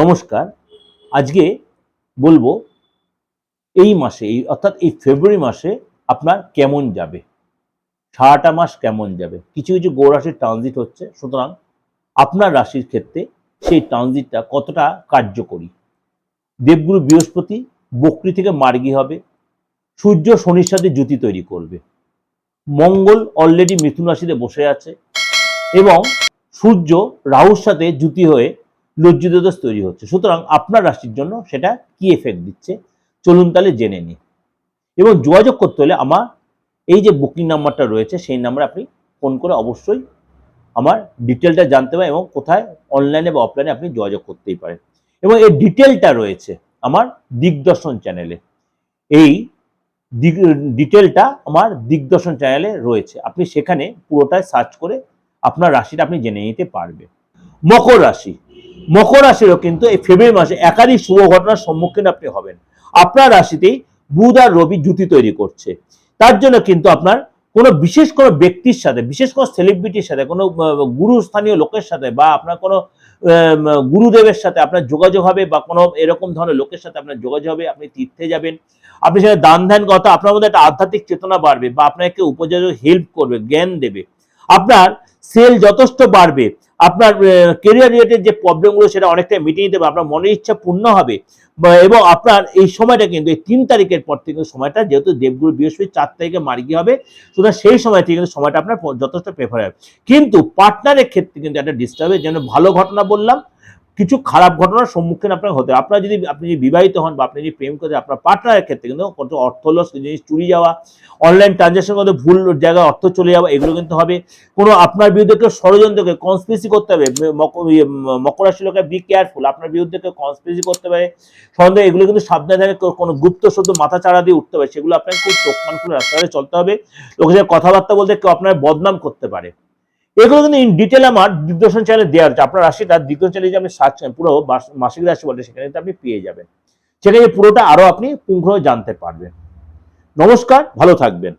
নমস্কার। আজকে বলব এই মাসে, এই অর্থাৎ এই ফেব্রুয়ারি মাসে আপনার কেমন যাবে? সারাটা মাস কেমন যাবে? কিছু কিছু গৌরাশির ট্রানজিট হচ্ছে, সুতরাং আপনার রাশির ক্ষেত্রে সেই ট্রানজিটটা কতটা কার্যকরী? দেবগুরু বৃহস্পতি বকরি থেকে মার্গি হবে, সূর্য শনির সাথে জুতি তৈরি করবে, মঙ্গল অলরেডি মিথুন রাশিতে বসে আছে, এবং সূর্য রাহুর সাথে জুতি হয়ে লজ্জিত দোষ তৈরি হচ্ছে। সুতরাং আপনার রাশির জন্য সেটা কি এফেক্ট দিচ্ছে? চলুন তাহলে জেনে নিই। এবং যোগাযোগ করতে হলে আমার এই যে বুকিং নাম্বারটা রয়েছে, সেই নাম্বারে আপনি ফোন করে অবশ্যই আমার ডিটেলটা জানতে পারেন এবং কোথায় অনলাইনে বা অফলাইনে আপনি যোগাযোগ করতেই পারেন। এবং এই ডিটেলটা রয়েছে আমার দিগদর্শন চ্যানেলে এই ডিটেলটা আমার দিগদর্শন চ্যানেলে রয়েছে। আপনি সেখানে পুরোটাই সার্চ করে আপনার রাশিটা আপনি জেনে নিতে পারবেন। মকর রাশি। মকর রাশিরও কিন্তু এই ফেব্রুয়ারি মাসে একাধিক শুভ ঘটনার সম্মুখীন আপনি হবেন। আপনার রাশিতেই বুধ আর রবি জুতি তৈরি করছে। তার জন্য কিন্তু আপনার কোনো বিশেষ কোনো ব্যক্তির সাথে, বিশেষ কোনো সেলিব্রিটির সাথে, কোনো গুরুস্থানীয় লোকের সাথে বা আপনার কোনো গুরুদেবের সাথে আপনার যোগাযোগ হবে বা কোনো এরকম ধরনের লোকের সাথে আপনার যোগাযোগ হবে, আপনি তীর্থে যাবেন। আপনি সেখানে দান ধ্যান কথা আপনার মধ্যে একটা আধ্যাত্মিক চেতনা বাড়বে বা আপনাকে উপযোগ হেল্প করবে, জ্ঞান দেবে। আপনার সেল যথেষ্ট বাড়বে। আপনার কেরিয়ার রিলেটেড যে প্রবলেমগুলো সেটা অনেকটাই মিটিয়ে দেবে আপনার মনের ইচ্ছা পূর্ণ হবে। এবং আপনার এই সময়টা কিন্তু, এই তিন তারিখের পর থেকে সময়টা, যেহেতু দেবগুরু বৃহস্পতি চার তারিখে মার্গি হবে, সুতরাং সেই সময় থেকে কিন্তু সময়টা আপনার যথেষ্ট প্রেফার হবে। কিন্তু পার্টনারের ক্ষেত্রে কিন্তু একটা ডিস্টার্ব যেন ভালো ঘটনা বললাম। কিছু খারাপ ঘটনার সম্মুখীন আপনার হতে। আপনার যদি আপনি যদি বিবাহিত হন বা আপনি যদি প্রেম করেন আপনার পার্টনারের ক্ষেত্রে কিন্তু কত অর্থ লস জিনিস চুরি যাওয়া অনলাইন ট্রানজাকশন করতে ভুল জায়গায় অর্থ চলে যাওয়া এগুলো কিন্তু হবে। কোনো আপনার বিরুদ্ধে কেউ ষড়যন্ত্রকে কনস্পিরেসি করতে হবে। মক- ইয়ে, ম- মকর লোকের বি কেয়ারফুল আপনার বিরুদ্ধে কেউ কনস্পিরেসি করতে পারে। সন্দেহ এগুলো কিন্তু সাবধানে থাকে কোনো গুপ্ত শব্দ মাথা চাড়া দিয়ে উঠতে পারে। সেগুলো আপনাকে খুব চোখ কান খুলে রাস্তাঘাটে চলতে হবে। লোকের কথাবার্তা বলতে কেউ আপনার বদনাম করতে পারে। এগুলো কিন্তু ইন ডিটেল আমার দিগদর্শন চ্যানেলে দেওয়া হচ্ছে আপনার রাশিটা দিগদর্শন চ্যানেলে যে আপনি সার্চ পুরো মাসিক রাশি বলে সেখানে আপনি পেয়ে যাবেন। সেখানে পুরোটা আরও আপনি পুঙ্খ জানতে পারবেন। নমস্কার, ভালো থাকবেন।